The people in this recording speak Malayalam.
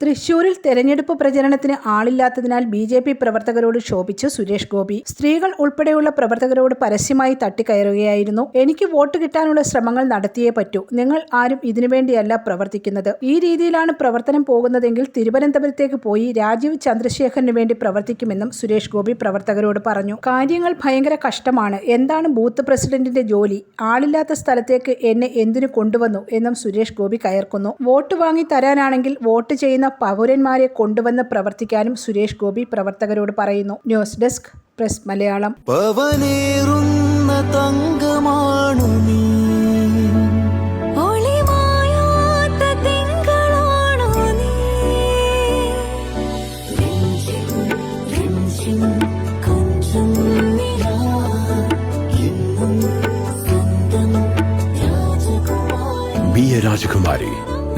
തൃശൂരിൽ തെരഞ്ഞെടുപ്പ് പ്രചരണത്തിന് ആളില്ലാത്തതിനാൽ ബി ജെ പി പ്രവർത്തകരോട് ശോഭിച്ചു സുരേഷ് ഗോപി. സ്ത്രീകൾ ഉൾപ്പെടെയുള്ള പ്രവർത്തകരോട് പരസ്യമായി തട്ടിക്കയറുകയായിരുന്നു. എനിക്ക് വോട്ട് കിട്ടാനുള്ള ശ്രമങ്ങൾ നടത്തിയേ പറ്റൂ. നിങ്ങൾ ആരും ഇതിനുവേണ്ടിയല്ല പ്രവർത്തിക്കുന്നത്. ഈ രീതിയിലാണ് പ്രവർത്തനം പോകുന്നതെങ്കിൽ തിരുവനന്തപുരത്തേക്ക് പോയി രാജീവ് ചന്ദ്രശേഖരന് വേണ്ടി പ്രവർത്തിക്കുമെന്നും സുരേഷ് ഗോപി പ്രവർത്തകരോട് പറഞ്ഞു. കാര്യങ്ങൾ ഭയങ്കര കഷ്ടമാണ്. എന്താണ് ബൂത്ത് പ്രസിഡന്റിന്റെ ജോലി? ആളില്ലാത്ത സ്ഥലത്തേക്ക് എന്നെ എന്തിനു കൊണ്ടുവന്നു എന്നും സുരേഷ് ഗോപി കയർക്കുന്നു. വോട്ട് വാങ്ങി തരാനാണെങ്കിൽ വോട്ട് ചെയ്യുന്ന പൗരന്മാരെ കൊണ്ടുവന്ന് പ്രവർത്തിക്കാനും സുരേഷ് ഗോപി പ്രവർത്തകരോട് പറയുന്നു. News desk press Malayalam. രാജകുമാരി തങ്കമാണു നീ. ഒളിമായാത്ത തിങ്കളാണോ നീ രഞ്ജിം രഞ്ജിം കൊഞ്ചും നിലാ എന്നും സ്വന്തം